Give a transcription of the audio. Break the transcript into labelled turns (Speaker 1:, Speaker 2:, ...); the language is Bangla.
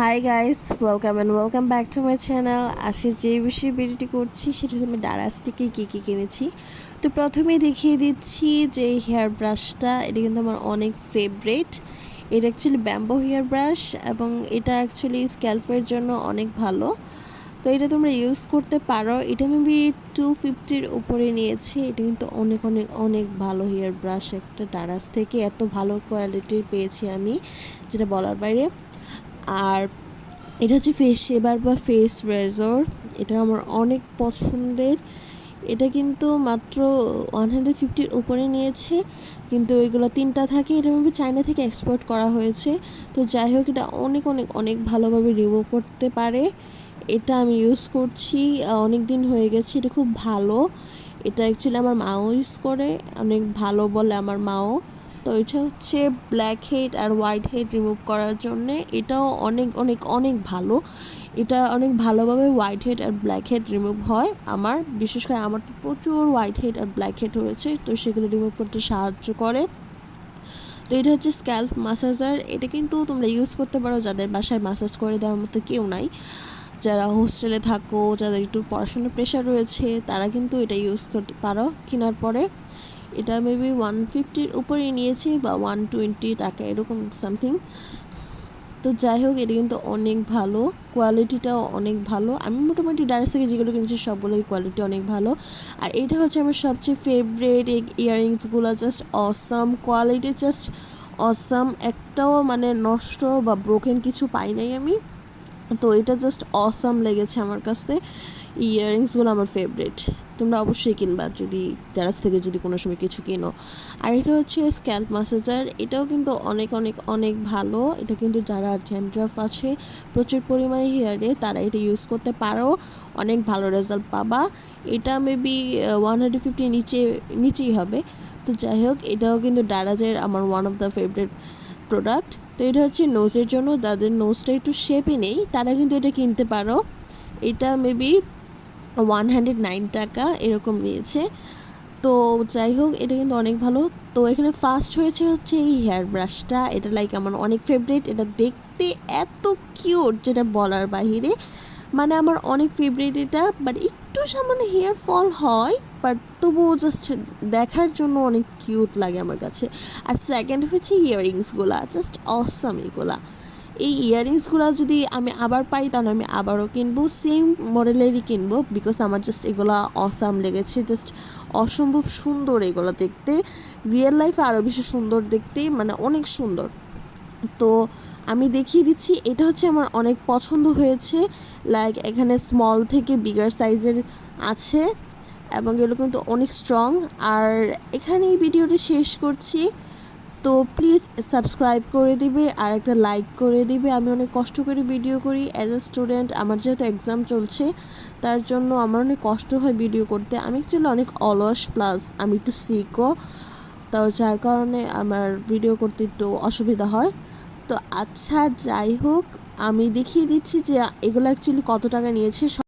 Speaker 1: Hi guys welcome and welcome back to my channel আজকে যে বিষয়ে ভিডিওটি করছি, সেটা আমি ডারাস থেকে কী কী কিনেছি। তো প্রথমে দেখিয়ে দিচ্ছি যে হেয়ার ব্রাশটা এটা কিন্তু আমার অনেক ফেভারেট এটা অ্যাকচুয়ালি ব্যাম্বো হেয়ার ব্রাশ এবং এটা অ্যাকচুয়ালি স্ক্যাল্পের জন্য অনেক ভালো। তো এটা তোমরা ইউজ করতে পারো। এটা মেবি টু ফিফটির উপরে নিয়েছি। এটা কিন্তু অনেক অনেক অনেক ভালো হেয়ার ব্রাশ একটা ডারাস থেকে। এত ভালো কোয়ালিটির পেয়েছি আমি, যেটা বলার বাইরে। আর এটা হচ্ছে ফেস শেবার বা ফেস রেজর এটা আমার অনেক পছন্দের। এটা কিন্তু মাত্র ওয়ান হান্ড্রেড ফিফটির উপরে নিয়েছে, কিন্তু ওইগুলো তিনটা থাকে, এটা আমি চায়না থেকে এক্সপোর্ট করা হয়েছে। তো যাই হোক, এটা অনেক অনেক অনেক ভালোভাবে রিমুভ করতে পারে। এটা আমি ইউজ করছি অনেক দিন হয়ে গেছে, এটা খুব ভালো। এটা অ্যাকচুয়ালি আমার মাও ইউজ করে, অনেক ভালো বলে আমার মাও। তো এটা হচ্ছে ব্ল্যাক হেড আর হোয়াইট হেড রিমুভ করার জন্য এটাও অনেক অনেক অনেক ভালো। এটা অনেক ভালোভাবে হোয়াইট হেড আর ব্ল্যাক হেড রিমুভ হয়। আমার, বিশেষ করে আমার তো প্রচুর হোয়াইট হেড আর ব্ল্যাক হেড হয়েছে তো সেগুলো রিমুভ করতে সাহায্য করে। তো এটা হচ্ছে স্ক্যাল্প মাসাজার এটা কিন্তু তোমরা ইউজ করতে পারো, যাদের বাসায় মাসাজ করে দেওয়ার মতো কেউ নাই। যারা হোস্টেলে থাকো, যাদের একটু পড়াশোনার প্রেশার রয়েছে, তারা কিন্তু এটা ইউজ করতে পারো, কেনার পরে। এটা মেবি ওয়ান ফিফটির উপরে নিয়েছি বা ওয়ান টোয়েন্টি টাকা এরকম সামথিং তো যাই হোক, এটা কিন্তু অনেক ভালো। কোয়ালিটিটাও অনেক ভালো। আমি মোটামুটি ডাইরেক্ট থেকে যেগুলো কিনেছি, সবগুলোই কোয়ালিটি অনেক ভালো। আর এটা হচ্ছে আমার সবচেয়ে ফেভারেট এই ইয়াররিংসগুলো just awesome quality just awesome একটাও মানে নষ্ট বা ব্রোকেন কিছু পাই নাই আমি। তো এটা জাস্ট অসাম লেগেছে আমার কাছে। ইয়াররিংসগুলো আমার ফেভারিট তোমরা অবশ্যই কিনবা যদি টেরাস থেকে যদি কোনো সময় কিছু কিনো। আর এটা হচ্ছে স্ক্যাল্প মাসাজার এটাও কিন্তু অনেক অনেক অনেক ভালো। এটা কিন্তু যারা জ্যান্ড্রাফ আছে, প্রচুর পরিমাণে হেয়ারে তারা এটা ইউজ করতে পারো। অনেক ভালো রেজাল্ট পাবা। এটা মেবি ওয়ান হান্ড্রেড ফিফটি নিচে, নিচেই হবে। তো যাই হোক, এটাও কিন্তু ডারাজের আমার one of the favourite product তো এটা হচ্ছে নোজের জন্য। যাদের নোজটা একটু শেপে নেই, তারা কিন্তু এটা কিনতে পারো। এটা মেবি ওয়ান হান্ড্রেড নাইন টাকা এরকম নিয়েছে। তো যাই হোক, এটা কিন্তু অনেক ভালো। তো এখানে ফার্স্ট হয়েছে হচ্ছে এই হেয়ার ব্রাশটা এটা লাইক আমার অনেক ফেভারিট এটা দেখতে এত কিউট যেটা বলার বাহিরে। মানে আমার অনেক ফেভারিট এটা বাট একটু সামান্য হেয়ার ফল হয় বাট তবুও জাস্ট দেখার জন্য অনেক কিউট লাগে আমার কাছে। আর সেকেন্ড হচ্ছে ইয়াররিংসগুলা জাস্ট অসাম এগুলা। এই ইয়াররিংসগুলো যদি আমি আবার পাই, তাহলে আমি আবারও কিনবো। সেম মডেলেরই কিনবো বিকজ আমার জাস্ট এগুলো অসাম লেগেছে। জাস্ট অসম্ভব সুন্দর এগুলো দেখতে। রিয়েল লাইফে আরও বেশি সুন্দর দেখতে মানে অনেক সুন্দর। তো আমি দেখিয়ে দিচ্ছি, এটা হচ্ছে আমার অনেক পছন্দ হয়েছে। লাইক এখানে স্মল থেকে বিগার সাইজের আছে, এবং এগুলো কিন্তু অনেক স্ট্রং আর এখানে এই ভিডিওটি শেষ করছি। তো প্লিজ সাবস্ক্রাইব করে দিবে আর একটা লাইক করে দিবে। আমি অনেক কষ্ট করে ভিডিও করি। অ্যাজ এ স্টুডেন্ট আমার যেহেতু এক্সাম চলছে, তার জন্য আমার অনেক কষ্ট হয় ভিডিও করতে। আমি অ্যাকচুয়ালি অনেক অলস প্লাস আমি একটু সিকও তো যার কারণে আমার ভিডিও করতে একটু অসুবিধা হয়। তো আচ্ছা যাই হোক, আমি দেখিয়ে দিচ্ছি যে এগুলো অ্যাকচুয়ালি কত টাকা নিয়েছে।